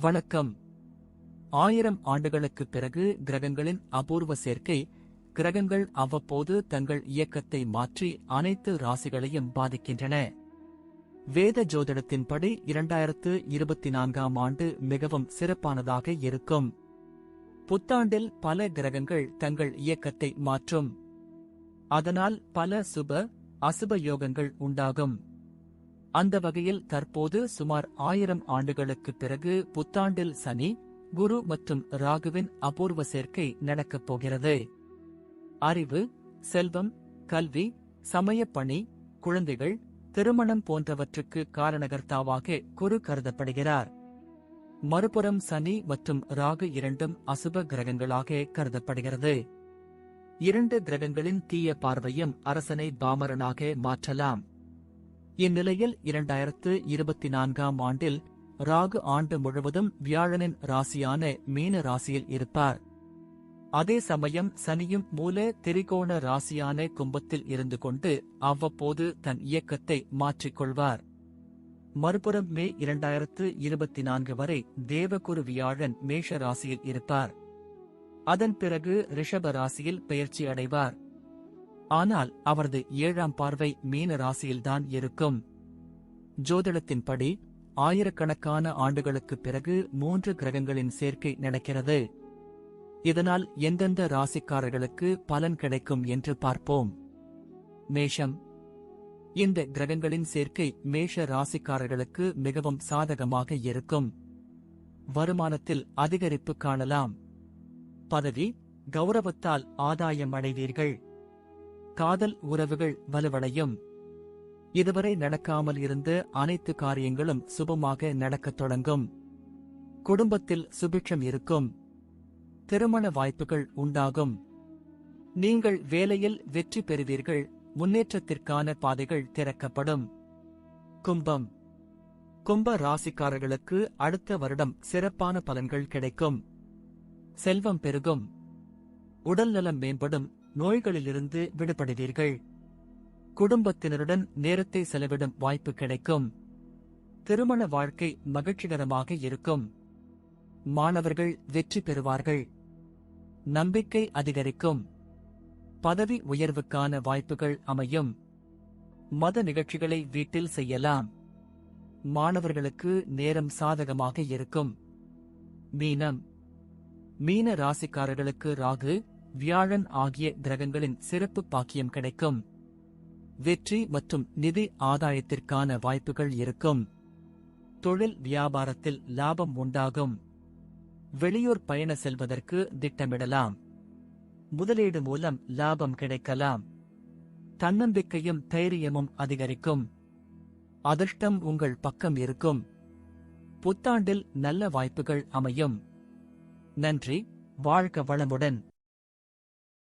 வணக்கம். ஆயிரம் ஆண்டுகளுக்குப் பிறகு கிரகங்களின் அபூர்வ சேர்க்கை கிரகங்கள் அவ்வப்போது தங்கள் இயக்கத்தை மாற்றி அனைத்து ராசிகளையும் பாதிக்கின்றன. வேத ஜோதிடத்தின்படி இரண்டாயிரத்து இருபத்தி நான்காம் ஆண்டு மிகவும் சிறப்பானதாக இருக்கும். புத்தாண்டில் பல கிரகங்கள் தங்கள் இயக்கத்தை மாற்றும். அதனால் பல சுப அசுப யோகங்கள் உண்டாகும். அந்த வகையில் தற்போது சுமார் ஆயிரம் ஆண்டுகளுக்குப் பிறகு புத்தாண்டில் சனி குரு மற்றும் ராகுவின் அபூர்வ சேர்க்கை நடக்கப் போகிறது. அறிவு செல்வம் கல்வி சமயப்பணி குழந்தைகள் திருமணம் போன்றவற்றுக்கு காரணகர்த்தாவாக குரு கருதப்படுகிறார். மறுபுறம் சனி மற்றும் ராகு இரண்டும் அசுப கிரகங்களாக கருதப்படுகிறது. இரண்டு கிரகங்களின் தீய பார்வையும் அரசனை பாமரனாக மாற்றலாம். இந்நிலையில் இரண்டாயிரத்து இருபத்தி நான்காம் ஆண்டில் ராகு ஆண்டு முழுவதும் வியாழனின் ராசியான மீன ராசியில் இருப்பார். அதே சமயம் சனியும் மூல திரிகோண ராசியான கும்பத்தில் இருந்து கொண்டு அவ்வப்போது தன் இயக்கத்தை மாற்றிக்கொள்வார். மறுபுறம் மே இரண்டாயிரத்து இருபத்தி நான்கு வரை தேவகுரு வியாழன் மேஷ ராசியில் இருப்பார். அதன் பிறகு ரிஷப ராசியில் பெயர்ச்சி அடைவார். ஆனால் அவரது ஏழாம் பார்வை மீன ராசியில்தான் இருக்கும். ஜோதிடத்தின்படி ஆயிரக்கணக்கான ஆண்டுகளுக்குப் பிறகு மூன்று கிரகங்களின் சேர்க்கை நடக்கிறது. இதனால் எந்தெந்த ராசிக்காரர்களுக்கு பலன் கிடைக்கும் என்று பார்ப்போம். மேஷம். இந்த கிரகங்களின் சேர்க்கை மேஷ ராசிக்காரர்களுக்கு மிகவும் சாதகமாக இருக்கும். வருமானத்தில் அதிகரிப்பு காணலாம். பதவி கௌரவத்தால் ஆதாயம் அடைவீர்கள். காதல் உறவுகள் வலுவடையும். இதுவரை நடக்காமல் இருந்த அனைத்து காரியங்களும் சுபமாக நடக்கத் தொடங்கும். குடும்பத்தில் சுபிட்சம் இருக்கும். திருமண வாய்ப்புகள் உண்டாகும். நீங்கள் வேலையில் வெற்றி பெறுவீர்கள் முன்னேற்றத்திற்கான பாதைகள் திறக்கப்படும். கும்பம். கும்ப ராசிக்காரர்களுக்கு அடுத்த வருடம் சிறப்பான பலன்கள் கிடைக்கும். செல்வம் பெருகும். உடல்நலம் மேம்படும் நோய்களிலிருந்து விடுபடுவீர்கள். குடும்பத்தினருடன் நேரத்தை செலவிடும் வாய்ப்பு கிடைக்கும். திருமண வாழ்க்கை மகிழ்ச்சிகரமாக இருக்கும். மாணவர்கள் வெற்றி பெறுவார்கள். நம்பிக்கை அதிகரிக்கும். பதவி உயர்வுக்கான வாய்ப்புகள் அமையும். மத நிகழ்ச்சிகளை வீட்டில் செய்யலாம். மாணவர்களுக்கு நேரம் சாதகமாக இருக்கும். மீனம். மீன ராசிக்காரர்களுக்கு ராகு வியாழன் ஆகிய கிரகங்களின் சிறப்பு பாக்கியம் கிடைக்கும். வெற்றி மற்றும் நிதி ஆதாயத்திற்கான வாய்ப்புகள் இருக்கும். தொழில் வியாபாரத்தில் லாபம் உண்டாகும். வெளியூர் பயண செல்வதற்கு திட்டமிடலாம். முதலீடு மூலம் லாபம் கிடைக்கலாம். தன்னம்பிக்கையும் தைரியமும் அதிகரிக்கும். அதிர்ஷ்டம் உங்கள் பக்கம் இருக்கும். புத்தாண்டில் நல்ல வாய்ப்புகள் அமையும். நன்றி வாழ்க வளமுடன்.